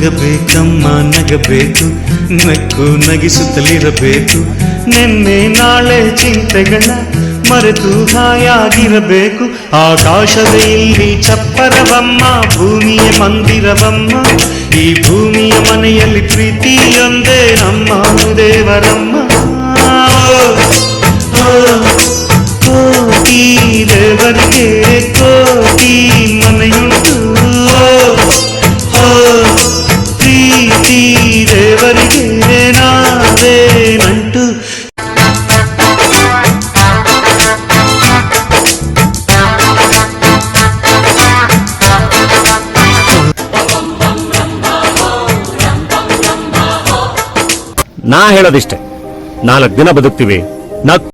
ನಗಬೇಕಮ್ಮ ನಗಬೇಕು ನಕ್ಕು ನಗಿಸುತ್ತಲಿರಬೇಕು ನಿನ್ನೆ ನಾಳೆ ಚಿಂತೆಗಳ ಮರೆತು ಹಾಯಾಗಿರಬೇಕು ಆಕಾಶದ ಇಲ್ಲಿ ಚಪ್ಪರವಮ್ಮ ಭೂಮಿಯ ಮಂದಿರವಮ್ಮ ಈ ಭೂಮಿಯ ಮನೆಯಲ್ಲಿ ಪ್ರೀತಿಯೊಂದೇ ನಮ್ಮ ದೇವರಮ್ಮ ಪ್ರೀತಿ ದೇವರಿಗೆ ನಾವೇ ನಂಟು ನಾ ಹೇಳೋದಿಷ್ಟೇ ನಾಲ್ಕು ದಿನ ಬದುಕ್ತಿವಿ ನಕ್